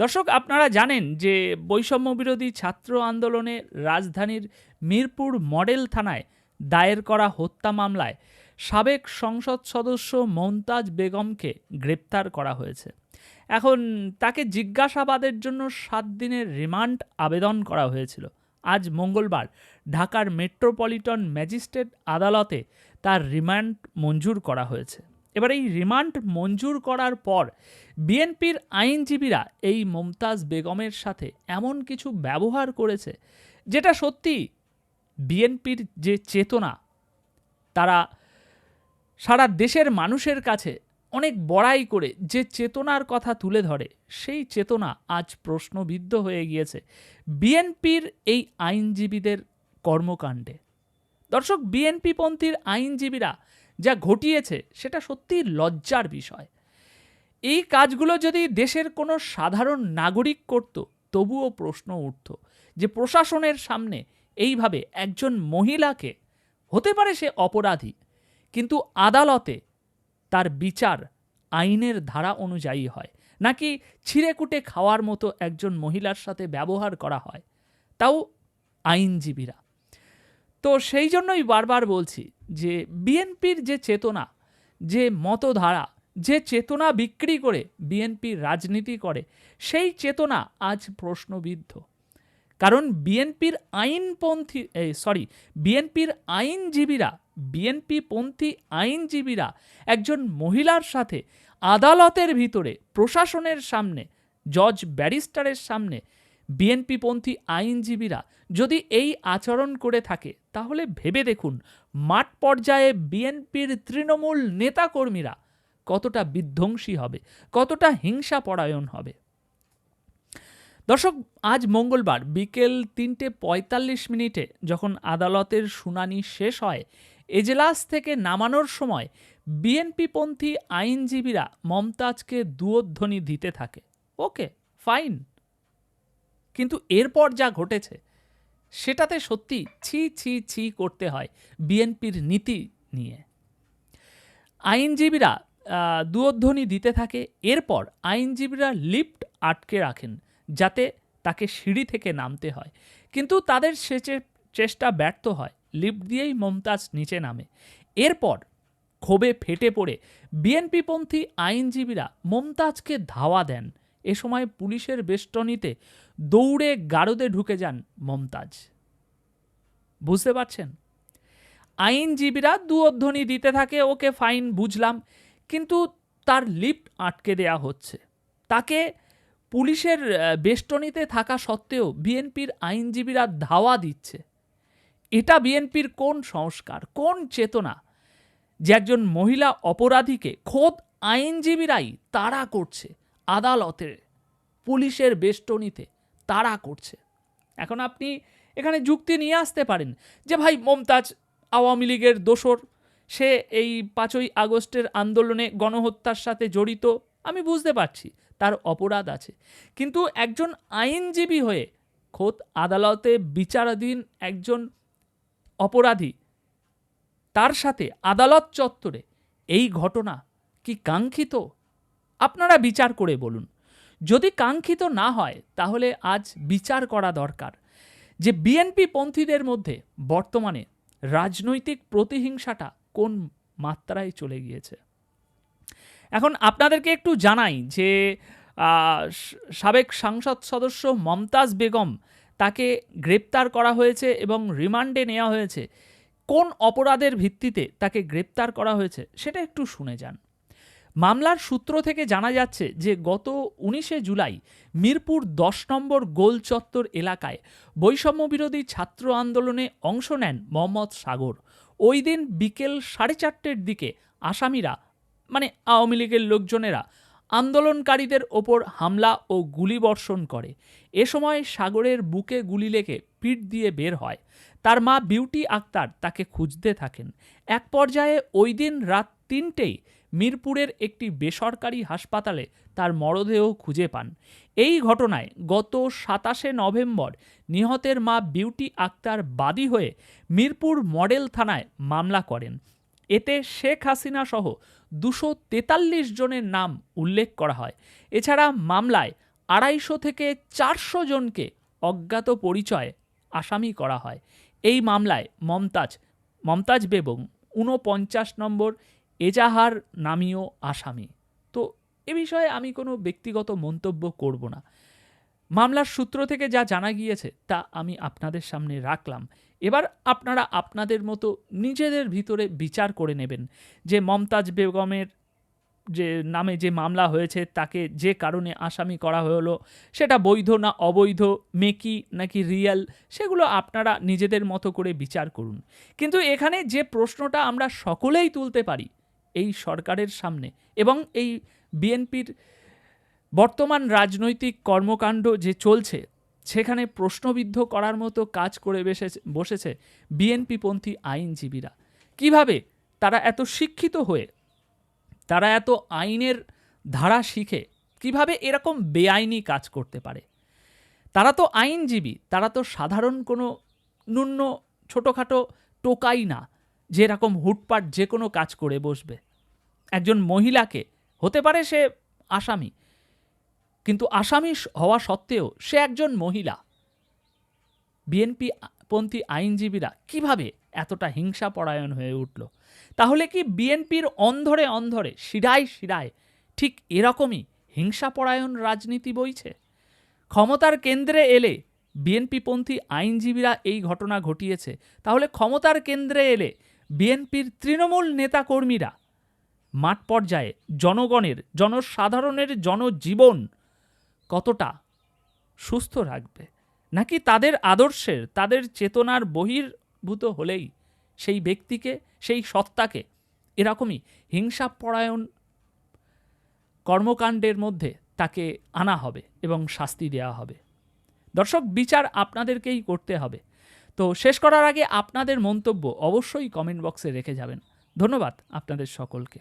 দর্শক, আপনারা জানেন যে বৈষম্য বিরোধী ছাত্র আন্দোলনে রাজধানীর মিরপুর মডেল থানায় দায়ের করা হত্যা মামলায় সাবেক সংসদ সদস্য মমতাজ বেগমকে গ্রেপ্তার করা হয়েছে। এখন তাকে জিজ্ঞাসাবাদের জন্য সাত দিনের রিমান্ড আবেদন করা হয়েছিল। আজ মঙ্গলবার ঢাকার মেট্রোপলিটন ম্যাজিস্ট্রেট আদালতে তার রিমান্ড মঞ্জুর করা হয়েছে। এবার এই রিমান্ড মঞ্জুর করার পর বিএনপির আইনজীবীরা এই মমতাজ বেগমের সাথে এমন কিছু ব্যবহার করেছে যেটা সত্যি বিএনপির যে চেতনা, তারা সারা দেশের মানুষের কাছে অনেক বড়াই করে যে চেতনার কথা তুলে ধরে, সেই চেতনা আজ প্রশ্নবিদ্ধ হয়ে গিয়েছে বিএনপির এই আইনজীবীদের কর্মকাণ্ডে। দর্শক, বিএনপিপন্থীর আইনজীবীরা যা ঘটিয়েছে সেটা সত্যিই লজ্জার বিষয়। এই কাজগুলো যদি দেশের কোনো সাধারণ নাগরিক করত, তবুও প্রশ্ন উঠত যে প্রশাসনের সামনে এইভাবে একজন মহিলাকে হতে পারে সে অপরাধী, কিন্তু আদালতে তার বিচার আইনের ধারা অনুযায়ী হয়, নাকি ছিঁড়েকুটে খাওয়ার মতো একজন মহিলার সাথে ব্যবহার করা হয়, তাও আইনজীবীরা। তো সেই জন্যই বারবার বলছি যে বিএনপির যে চেতনা, যে মতধারা, যে চেতনা বিক্রি করে বিএনপি রাজনীতি করে, সেই চেতনা আজ প্রশ্নবিদ্ধ। কারণ বিএনপির আইনপন্থী সরি বিএনপির আইনজীবীরা বিএনপিপন্থী আইনজীবীরা একজন মহিলার সাথে আদালতের ভিতরে, প্রশাসনের সামনে, জজ ব্যারিস্টারের সামনে বিএনপিপন্থী আইনজীবীরা যদি এই আচরণ করে থাকে, তাহলে ভেবে দেখুন মাঠ পর্যায়ে বিএনপির তৃণমূল নেতাকর্মীরা কতটা বিধ্বংসী হবে, কতটা হিংসা পরায়ণ হবে। দর্শক, আজ মঙ্গলবার বিকেল তিনটে পঁয়তাল্লিশ মিনিটে যখন আদালতের শুনানি শেষ হয়, এজলাস থেকে নামানোর সময় বিএনপিপন্থী আইনজীবীরা মমতাজকে দুয়োধ্বনি দিতে থাকে। Okay, fine. কিন্তু এরপর যা ঘটেছে, সেটাতে সত্যি ছি ছি ছি করতে হয় বিএনপির নীতি নিয়ে। আইনজীবীরা দুয়োধ্বনি দিতে থাকে, এরপর আইনজীবীরা লিফট আটকে রাখেন যাতে তাকে সিঁড়ি থেকে নামতে হয়। কিন্তু তাদের সে চেষ্টা ব্যর্থ হয়, লিফট দিয়েই মমতাজ নিচে নামে। এরপর ক্ষোভে ফেটে পড়ে বিএনপিপন্থী আইনজীবীরা মমতাজকে ধাওয়া দেন। এ সময় পুলিশের বেষ্টনীতে দৌড়ে গারদে ঢুকে যান মমতাজ। বুঝতে পারছেন? আইনজীবীরা দু অধ্বনি দিতে থাকে, ওকে ফাইন বুঝলাম, কিন্তু তার লিফট আটকে দেয়া হচ্ছে। তাকে পুলিশের বেষ্টনীতে থাকা সত্ত্বেও বিএনপির আইনজীবীরা ধাওয়া দিচ্ছে। এটা বিএনপির কোন সংস্কার, কোন চেতনা? যে একজন মহিলা অপরাধীকে খোদ আইনজীবীরাই তাড়া করছে আদালতে পুলিশের বেষ্টনীতে। তাড়া করছে। এখন আপনি এখানে যুক্তি নিয়ে আসতে পারেন যে, ভাই, মমতাজ আওয়ামী লীগের দোসর সে এই পাঁচই আগস্টের আন্দোলনে গণহত্যার সাথে জড়িত। আমি বুঝতে পারছি, তার অপরাধ আছে। কিন্তু একজন আইনজীবী হয়ে খোদ আদালতে বিচারাধীন একজন অপরাধী, তার সাথে আদালত চত্বরে এই ঘটনা কি কাঙ্ক্ষিত? আপনারা বিচার করে বলুন। যদি কাঙ্ক্ষিত না হয়, তাহলে আজ বিচার করা দরকার যে বিএনপি পন্থীদের মধ্যে বর্তমানে রাজনৈতিক প্রতিহিংসাটা কোন মাত্রায় চলে গিয়েছে। এখন আপনাদেরকে একটু জানাই যে সাবেক সংসদ সদস্য মমতাজ বেগম তাকে গ্রেপ্তার করা হয়েছে এবং রিমান্ডে নেওয়া হয়েছে। কোন অপরাধের ভিত্তিতে তাকে গ্রেপ্তার করা হয়েছে, সেটা একটু শুনে যান। মামলার সূত্র থেকে জানা যাচ্ছে যে গত উনিশে জুলাই মিরপুর দশ নম্বর গোল চত্বর এলাকায় বৈষম্য বিরোধী ছাত্র আন্দোলনে অংশ নেন মোহাম্মদ সাগর। ওই দিন বিকেল সাড়ে চারটের দিকে আসামিরা মানে আওয়ামী লীগের লোকজনেরা, আন্দোলনকারীদের ওপর হামলা ও গুলিবর্ষণ করে। এ সময় সাগরের বুকে গুলি লেগে পিঠ দিয়ে বের হয়। তার মা বিউটি আক্তার তাকে খুঁজতে থাকেন। এক পর্যায়ে ওই দিন রাত তিনটেই মিরপুরের একটি বেসরকারি হাসপাতালে তার মরদেহ খুঁজে পান। এই ঘটনায় গত সাতাশে নভেম্বর নিহতের মা বিউটি আক্তার বাদী হয়ে মিরপুর মডেল থানায় মামলা করেন। এতে শেখ হাসিনা সহ দুশো তেতাল্লিশ জনের নাম উল্লেখ করা হয়। এছাড়া মামলায় আড়াইশো থেকে চারশো জনকে অজ্ঞাত পরিচয়ে আসামি করা হয়। এই মামলায় মমতাজ মমতাজ বেগম, ঊনপঞ্চাশ নম্বর এজাহার নামীয় আসামি। তো এ বিষয়ে আমি কোনো ব্যক্তিগত মন্তব্য করব না। মামলার সূত্র থেকে যা জানা গিয়েছে তা আমি আপনাদের সামনে রাখলাম। এবার আপনারা আপনাদের মতো নিজেদের ভিতরে বিচার করে নেবেন যে মমতাজ বেগমের যে নামে যে মামলা হয়েছে তাকে যে কারণে আসামি করা হলো সেটা বৈধ না অবৈধ, মেকি নাকি রিয়েল, সেগুলো আপনারা নিজেদের মতো করে বিচার করুন। কিন্তু এখানে যে প্রশ্নটা আমরা সকলেই তুলতে পারি এই সরকারের সামনে। এবং এই বিএনপির বর্তমান রাজনৈতিক কর্মকাণ্ড যে চলছে, সেখানে প্রশ্নবিদ্ধ করার মতো কাজ করে বসেছে বসেছে বিএনপিপন্থী আইনজীবীরা। কীভাবে তারা এত শিক্ষিত হয়ে, তারা এত আইনের ধারা শিখে, কীভাবে এরকম বেআইনি কাজ করতে পারে? তারা তো আইনজীবী, তারা তো সাধারণ কোনো ন্যূন ছোটোখাটো টোকাই না। যে এরকম হুটপাট যে কোনো কাজ করে বসবে। একজন মহিলাকে, হতে পারে সে আসামি, কিন্তু আসামি হওয়া সত্ত্বেও সে একজন মহিলা। বিএনপি পন্থী আইনজীবীরা কীভাবে এতটা হিংসা পরায়ণ হয়ে উঠল? তাহলে কি বিএনপির অন্ধরে অন্ধরে, শিরায় শিরায় ঠিক এরকমই হিংসাপরায়ণ রাজনীতি বইছে? ক্ষমতার কেন্দ্রে এলে বিএনপিপন্থী আইনজীবীরা এই ঘটনা ঘটিয়েছে, তাহলে ক্ষমতার কেন্দ্রে এলে বিএনপির তৃণমূল নেতাকর্মীরা। মাঠ পর্যায়ে জনগণের, জনসাধারণের জনজীবন কতটা সুস্থ রাখবে? নাকি তাদের আদর্শের, তাদের চেতনার বহির্ভূত হলেই সেই ব্যক্তিকে, সেই সত্তাকে এরকমই হিংসাপরায়ণ কর্মকাণ্ডের মধ্যে তাকে আনা হবে এবং শাস্তি দেওয়া হবে। দর্শক, বিচার আপনাদেরকেই করতে হবে। তো শেষ করার আগে আপনাদের মন্তব্য অবশ্যই কমেন্ট বক্সে রেখে যাবেন। ধন্যবাদ আপনাদের সকলকে।